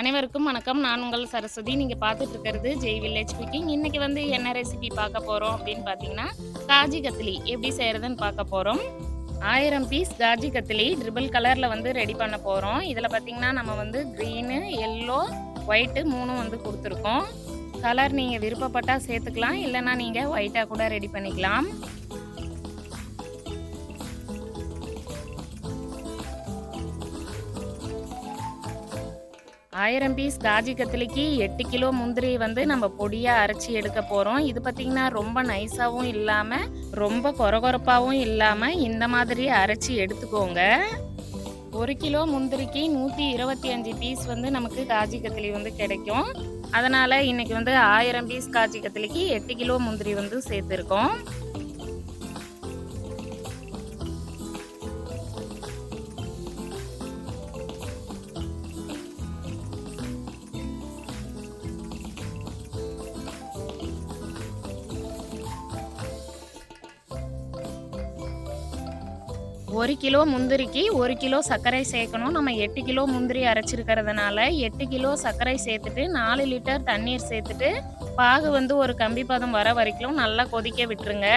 அனைவருக்கும் வணக்கம். நான் உங்கள் சரஸ்வதி. நீங்கள் பார்த்துட்டு இருக்கிறது ஜெய் வில்லேஜ் குக்கிங் இன்றைக்கி வந்து என்ன ரெசிபி பார்க்க போகிறோம் அப்படின்னு பார்த்தீங்கன்னா காஜி கத்திலி. எப்படி செய்கிறதுன்னு பார்க்க போகிறோம் ஆயிரம் பீஸ் காஜி கத்திலி ட்ரிபிள் கலரில் வந்து ரெடி பண்ண போகிறோம் இதில் பார்த்தீங்கன்னா நம்ம வந்து க்ரீனு எல்லோ ஒயிட்டு மூணும் வந்து கொடுத்துருக்கோம். கலர் நீங்கள் விருப்பப்பட்டால் சேர்த்துக்கலாம். இல்லைன்னா நீங்கள் ஒயிட்டாக கூட ரெடி பண்ணிக்கலாம். ஆயிரம் பீஸ் காஜி கத்திலிக்கு எட்டு கிலோ முந்திரி வந்து நம்ம பொடியாக அரைச்சி எடுக்க போகிறோம் இது பார்த்திங்கன்னா ரொம்ப நைஸாகவும் இல்லாமல் ரொம்ப கொரகொரப்பாகவும் இல்லாமல் இந்த மாதிரி அரைச்சி எடுத்துக்கோங்க. ஒரு கிலோ முந்திரிக்கு நூற்றி இருபத்தி அஞ்சு பீஸ் வந்து நமக்கு காஜி கத்திலி வந்து கிடைக்கும். அதனால் இன்றைக்கி வந்து ஆயிரம் பீஸ் காஜி கத்திலிக்கு எட்டு கிலோ முந்திரி வந்து சேர்த்துருக்கோம். ஒரு கிலோ முந்திரிக்கு ஒரு கிலோ சர்க்கரை சேர்க்கணும். நம்ம எட்டு கிலோ முந்திரி அரைச்சிருக்கிறதுனால எட்டு கிலோ சர்க்கரை சேர்த்துட்டு நாலு லிட்டர் தண்ணீர் சேர்த்துட்டு பாகு வந்து ஒரு கம்பி பதம் வர வரைக்கும் நல்லா கொதிக்க விட்டுருங்க.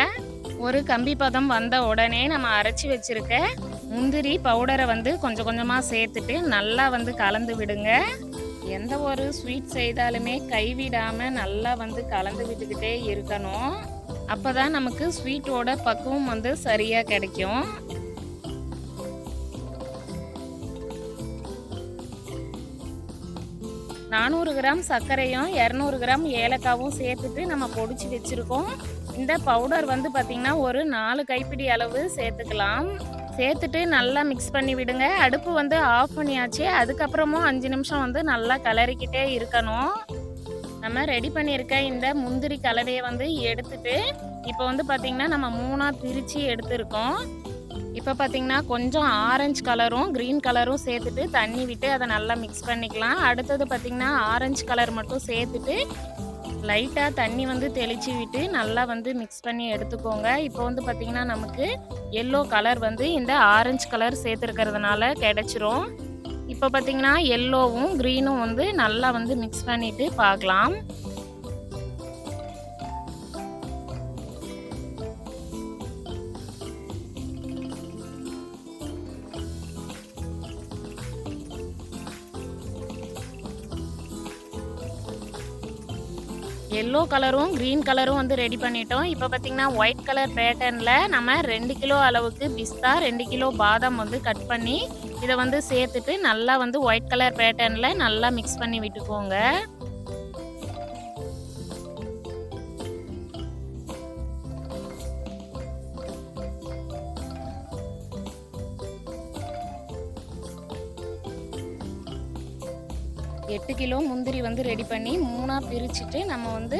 ஒரு கம்பி பதம் வந்த உடனே நம்ம அரைச்சி வச்சிருக்க முந்திரி பவுடரை வந்து கொஞ்சம் கொஞ்சமாக சேர்த்துட்டு நல்லா வந்து கலந்து விடுங்க. எந்த ஒரு ஸ்வீட் செய்தாலுமே கைவிடாமல் நல்லா வந்து கலந்து விட்டுக்கிட்டே இருக்கணும். அப்போ தான் நமக்கு ஸ்வீட்டோட பக்குவம் வந்து சரியாக கிடைக்கும். நானூறு கிராம் சர்க்கரையும் இரநூறு கிராம் ஏலக்காவும் சேர்த்துட்டு நம்ம பொடிச்சு வச்சுருக்கோம். இந்த பவுடர் வந்து பார்த்திங்கன்னா ஒரு நாலு கைப்பிடி அளவு சேர்த்துக்கலாம். சேர்த்துட்டு நல்லா மிக்ஸ் பண்ணி விடுங்க. அடுப்பு வந்து ஆஃப் பண்ணியாச்சு. அதுக்கப்புறமும் அஞ்சு நிமிஷம் வந்து நல்லா கலரிக்கிட்டே இருக்கணும். நம்ம ரெடி பண்ணியிருக்க இந்த முந்திரி கலவையை வந்து எடுத்துட்டு இப்போ வந்து பார்த்திங்கன்னா நம்ம மூணாக பிரித்து எடுத்திருக்கோம். இப்போ பார்த்தீங்கன்னா கொஞ்சம் ஆரஞ்சு கலரும் க்ரீன் கலரும் சேர்த்துட்டு தண்ணி விட்டு அதை நல்லா மிக்ஸ் பண்ணிக்கலாம். அடுத்தது பார்த்திங்கன்னா ஆரஞ்சு கலர் மட்டும் சேர்த்துட்டு லைட்டாக தண்ணி வந்து தெளித்து விட்டு நல்லா வந்து மிக்ஸ் பண்ணி எடுத்துக்கோங்க. இப்போ வந்து பார்த்திங்கன்னா நமக்கு எல்லோ கலர் வந்து இந்த ஆரஞ்சு கலர் சேர்த்துருக்கிறதுனால கிடச்சிரும். இப்போ பார்த்திங்கன்னா எல்லோவும் க்ரீனும் வந்து நல்லா வந்து மிக்ஸ் பண்ணிவிட்டு பார்க்கலாம். எல்லோ கலரும் க்ரீன் கலரும் வந்து ரெடி பண்ணிட்டோம். இப்போ பார்த்தீங்கன்னா ஒயிட் கலர் பேட்டர்னில் நம்ம ரெண்டு கிலோ அளவுக்கு பிஸ்தா ரெண்டு கிலோ பாதாம் வந்து கட் பண்ணி இதை வந்து சேர்த்துட்டு நல்லா வந்து ஒயிட் கலர் பேட்டர்னில் நல்லா மிக்ஸ் பண்ணி விட்டுக்கோங்க. எட்டு கிலோ முந்திரி வந்து ரெடி பண்ணி மூணாக பிரிச்சுட்டு நம்ம வந்து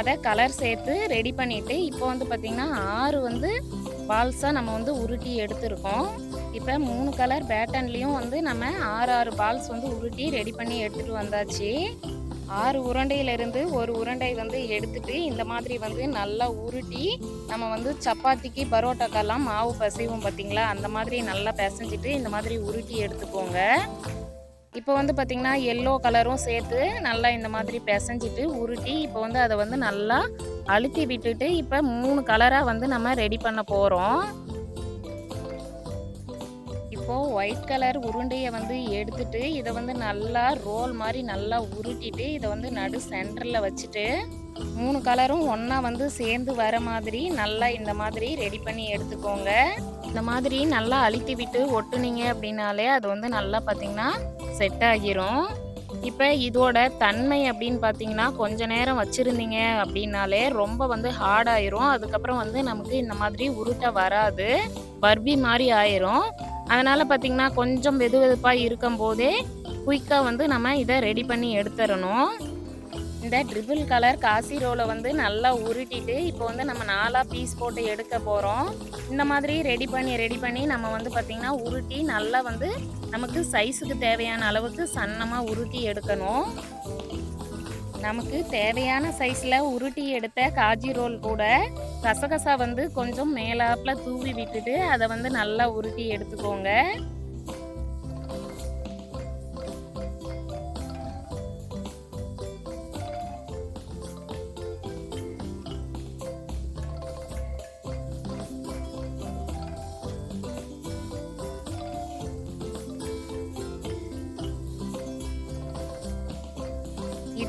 அதை கலர் சேர்த்து ரெடி பண்ணிவிட்டு இப்போ வந்து பார்த்திங்கன்னா ஆறு வந்து பால்ஸாக நம்ம வந்து உருட்டி எடுத்திருக்கோம். இப்போ மூணு கலர் பேட்டன்லேயும் வந்து நம்ம ஆறு ஆறு பால்ஸ் வந்து உருட்டி ரெடி பண்ணி எடுத்துகிட்டு வந்தாச்சு. ஆறு உருண்டையிலிருந்து ஒரு உருண்டை வந்து எடுத்துட்டு இந்த மாதிரி வந்து நல்லா உருட்டி நம்ம வந்து சப்பாத்திக்கு பரோட்டாக்கெல்லாம் மாவு பசைவும் பார்த்திங்களா அந்த மாதிரி நல்லா பிசைஞ்சிட்டு இந்த மாதிரி உருட்டி எடுத்துக்கோங்க. இப்போ வந்து பார்த்திங்கன்னா எல்லோ கலரும் சேர்த்து நல்லா இந்த மாதிரி பிசைஞ்சிட்டு உருட்டி இப்போ வந்து அதை வந்து நல்லா அழுத்தி விட்டுட்டு இப்போ மூணு கலராக வந்து நம்ம ரெடி பண்ண போகிறோம் இப்போது ஒயிட் கலர் உருண்டையை வந்து எடுத்துட்டு இதை வந்து நல்லா ரோல் மாதிரி நல்லா உருட்டிட்டு இதை வந்து நடு சென்டரில் வச்சுட்டு மூணு கலரும் ஒன்றா வந்து சேர்ந்து வர மாதிரி நல்லா இந்த மாதிரி ரெடி பண்ணி எடுத்துக்கோங்க. இந்த மாதிரி நல்லா அழுத்தி விட்டு ஒட்டுனீங்க அப்படின்னாலே அது வந்து நல்லா பார்த்திங்கன்னா செட் ஆகிரும். இப்போ இதோட தன்மை அப்படின்னு பார்த்தீங்கன்னா கொஞ்ச நேரம் வச்சுருந்தீங்க அப்படின்னாலே ரொம்ப வந்து ஹார்ட் ஆயிரும். அதுக்கப்புறம் வந்து நமக்கு இந்த மாதிரி உருட்ட வராது. பர்பி மாதிரி ஆயிரும். அதனால் பார்த்திங்கன்னா கொஞ்சம் வெது வெதுப்பாக இருக்கும் போதே குயிக்காக வந்து நம்ம இதை ரெடி பண்ணி எடுத்துடணும். இந்த ட்ரிபிள் கலர் காசி ரோலை வந்து நல்லா உருட்டிட்டு இப்போ வந்து நம்ம நாலாக பீஸ் போட்டு எடுக்க போகிறோம் இந்த மாதிரி ரெடி பண்ணி ரெடி பண்ணி நம்ம வந்து பார்த்திங்கன்னா உருட்டி நல்லா வந்து நமக்கு சைஸுக்கு தேவையான அளவுக்கு சன்னமாக உருட்டி எடுக்கணும். நமக்கு தேவையான சைஸில் உருட்டி எடுத்த காஜி ரோல் கூட கசகசா வந்து கொஞ்சம் மேலாப்பில் தூவி விட்டுட்டு அதை வந்து நல்லா உருட்டி எடுத்துக்கோங்க.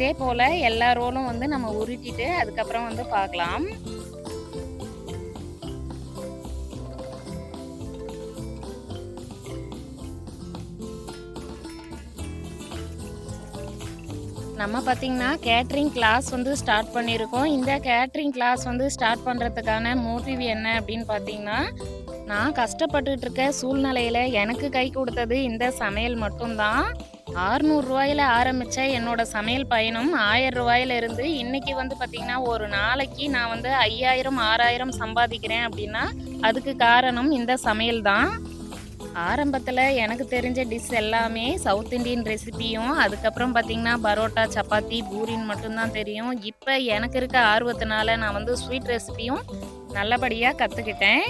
இதே போல் எல்லா ரோலும் வந்து நம்ம உருட்டிட்டு அதுக்கப்புறம் வந்து பார்க்கலாம். நம்ம பார்த்திங்கன்னா கேட்ரிங் கிளாஸ் வந்து ஸ்டார்ட் பண்ணியிருக்கோம். இந்த கேட்ரிங் கிளாஸ் வந்து ஸ்டார்ட் பண்ணுறதுக்கான மோட்டிவ் என்ன அப்படின்னு பார்த்தீங்கன்னா நான் கஷ்டப்பட்டுட்டு இருக்க சூழ்நிலையில் எனக்கு கை கொடுத்தது இந்த சமையல் மட்டும்தான். ஆறுநூறுவாயில் ஆரம்பித்த என்னோட சமையல் பயணம் ஆயிரம் ரூபாயில இருந்து இன்னைக்கு வந்து பார்த்திங்கன்னா ஒரு நாளைக்கு நான் வந்து ஐயாயிரம் ஆறாயிரம் சம்பாதிக்கிறேன் அப்படின்னா அதுக்கு காரணம் இந்த சமையல் தான் ஆரம்பத்தில் எனக்கு தெரிஞ்ச டிஷ் எல்லாமே சவுத் இண்டியன் ரெசிபியும் அதுக்கப்புறம் பார்த்திங்கன்னா பரோட்டா சப்பாத்தி பூரின்னு மட்டும்தான் தெரியும். இப்போ எனக்கு இருக்க ஆர்வத்தினால நான் வந்து ஸ்வீட் ரெசிபியும் நல்லபடியாக கற்றுக்கிட்டேன்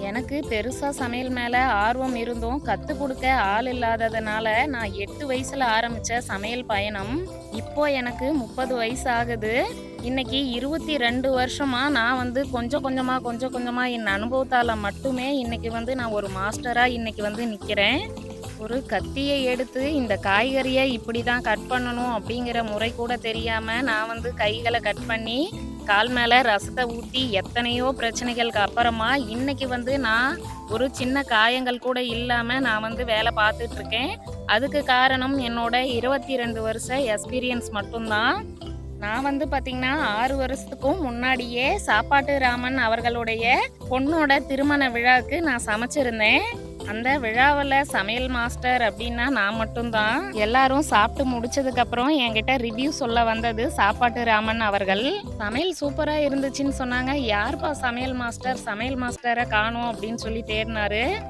எனக்கு பெருசாக சமையல் மேலே ஆர்வம் இருந்தும் கற்றுக் கொடுக்க ஆள் இல்லாததுனால நான் எட்டு வயசில் ஆரம்பித்த சமையல் பயணம் இப்போ எனக்கு முப்பது வயசு ஆகுது. இன்னைக்கு இருபத்தி ரெண்டு வருஷமாக நான் வந்து கொஞ்சம் கொஞ்சமாக கொஞ்சம் கொஞ்சமாக என் அனுபவத்தால் மட்டுமே இன்னைக்கு வந்து நான் ஒரு மாஸ்டராக இன்னைக்கு வந்து நிற்கிறேன் ஒரு கத்தியை எடுத்து இந்த காய்கறியை இப்படி தான் கட் பண்ணணும் அப்படிங்கிற முறை கூட தெரியாமல் நான் வந்து கைகளை கட் பண்ணி கால் மேலே ரசத்தை ஊற்றி எத்தனையோ பிரச்சனைகளுக்கு அப்புறமா இன்னைக்கு வந்து நான் ஒரு சின்ன காயங்கள் கூட இல்லாமல் நான் வந்து வேலை பார்த்துட்டு இருக்கேன். அதுக்கு காரணம் என்னோட இருபத்தி ரெண்டு வருஷ எக்ஸ்பீரியன்ஸ் மட்டும்தான். நான் வந்து பார்த்தீங்கன்னா ஆறு வருஷத்துக்கும் முன்னாடியே சாப்பாட்டு ராமன் அவர்களுடைய பொண்ணோட திருமண விழாவுக்கு நான் சமைச்சிருந்தேன். அந்த விழாவில் சமையல் மாஸ்டர் அப்படின்னா நான் மட்டும்தான். எல்லாரும் சாப்பிட்டு முடிச்சதுக்கப்புறம் என்கிட்ட ரிவ்யூ சொல்ல வந்தது சாப்பாட்டு ராமன் அவர்கள். சமையல் சூப்பராக இருந்துச்சுன்னு சொன்னாங்க. யார்ப்பா சமையல் மாஸ்டர்? சமையல் மாஸ்டரை காணோம் அப்படின்னு சொல்லி தேடினாரு.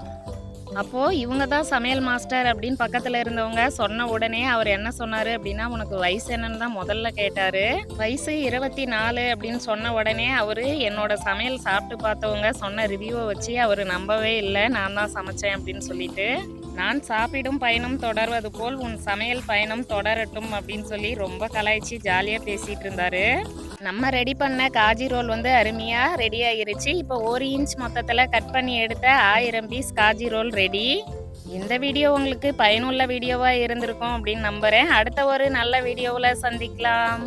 அப்போது இவங்க தான் சமையல் மாஸ்டர் அப்படின்னு பக்கத்தில் இருந்தவங்க சொன்ன உடனே அவர் என்ன சொன்னார் அப்படின்னா உனக்கு வயசு என்னன்னு தான் முதல்ல கேட்டார். வயசு இருபத்தி நாலு அப்படின்னு சொன்ன உடனே அவர் என்னோட சமையல் சாப்பிட்டு பார்த்தவங்க சொன்ன ரிவ்யூவை வச்சு அவர் நம்பவே இல்லை. நான் தான் சமைச்சேன் அப்படின்னு சொல்லிட்டு நான் சாப்பிடும் பயணம் தொடர்வது போல் உன் சமையல் பயணம் தொடரட்டும் அப்படின்னு சொல்லி ரொம்ப கலாய்ச்சி ஜாலியாக பேசிகிட்டு இருந்தாரு. நம்ம ரெடி பண்ண காஜி ரோல் வந்து அருமையாக ரெடி ஆகிருச்சு இப்போ ஒரு இன்ச் மொத்தத்தில் கட் பண்ணி எடுத்த ஆயிரம் பீஸ் காஜி ரோல் ரெடி இந்த வீடியோ உங்களுக்கு பயனுள்ள வீடியோவாக இருந்திருக்கும் அப்படின்னு நம்புகிறேன் அடுத்த ஒரு நல்ல வீடியோவில் சந்திக்கலாம்.